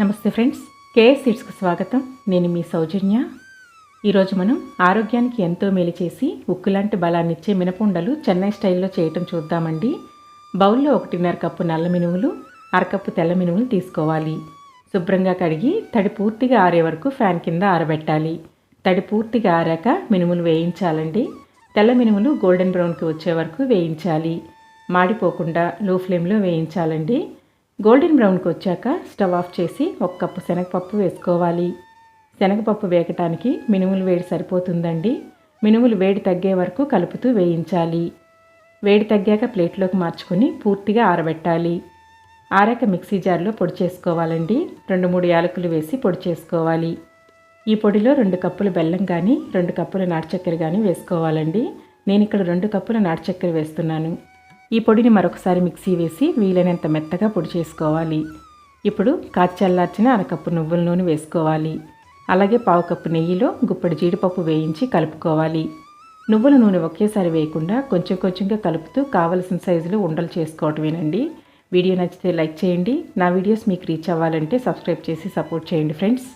నమస్తే friends KS సీడ్స్కు స్వాగతం. నేను మీ సౌజన్య. ఈరోజు మనం ఆరోగ్యానికి ఎంతో మేలు చేసి ఉక్కులాంటి బలాన్నిచ్చే మినపుండలు చెన్నై స్టైల్లో చేయటం చూద్దామండి. బౌల్లో ఒకటిన్నర కప్పు నల్ల మినుములు అరకప్పు తెల్ల మినుములు తీసుకోవాలి. శుభ్రంగా కడిగి తడి పూర్తిగా ఆరే వరకు ఫ్యాన్ కింద ఆరబెట్టాలి. తడి పూర్తిగా ఆరాక మినుములు వేయించాలండి. తెల్ల మినుములు గోల్డెన్ బ్రౌన్కి వచ్చే వరకు వేయించాలి. మాడిపోకుండా లో ఫ్లేమ్లో వేయించాలండి. గోల్డెన్ బ్రౌన్కి వచ్చాక స్టవ్ ఆఫ్ చేసి ఒక కప్పు శనగపప్పు వేసుకోవాలి. శనగపప్పు వేగటానికి మినుములు వేడి సరిపోతుందండి. మినుములు వేడి తగ్గే వరకు కలుపుతూ వేయించాలి. వేడి తగ్గాక ప్లేట్లోకి మార్చుకొని పూర్తిగా ఆరబెట్టాలి. ఆరాక మిక్సీ జార్లో పొడి చేసుకోవాలండి. రెండు మూడు యాలకులు వేసి పొడి చేసుకోవాలి. ఈ పొడిలో రెండు కప్పులు బెల్లం కానీ రెండు కప్పుల నాటు చక్కెర కానీ వేసుకోవాలండి. నేను ఇక్కడ రెండు కప్పుల నాటు చక్కెర వేస్తున్నాను. ఈ పొడిని మరొకసారి మిక్సీ వేసి వీలైనంత మెత్తగా పొడి చేసుకోవాలి. ఇప్పుడు కాచల్లార్చిన అరకప్పు నువ్వుల నూనె వేసుకోవాలి. అలాగే పావు కప్పు నెయ్యిలో గుప్పడి జీడిపప్పు వేయించి కలుపుకోవాలి. నువ్వుల నూనె ఒకేసారి వేయకుండా కొంచెం కొంచెంగా కలుపుతూ కావలసిన సైజులో ఉండలు చేసుకోవటమేనండి. వీడియో నచ్చితే లైక్ చేయండి. నా వీడియోస్ మీకు రీచ్ అవ్వాలంటే సబ్స్క్రైబ్ చేసి సపోర్ట్ చేయండి ఫ్రెండ్స్.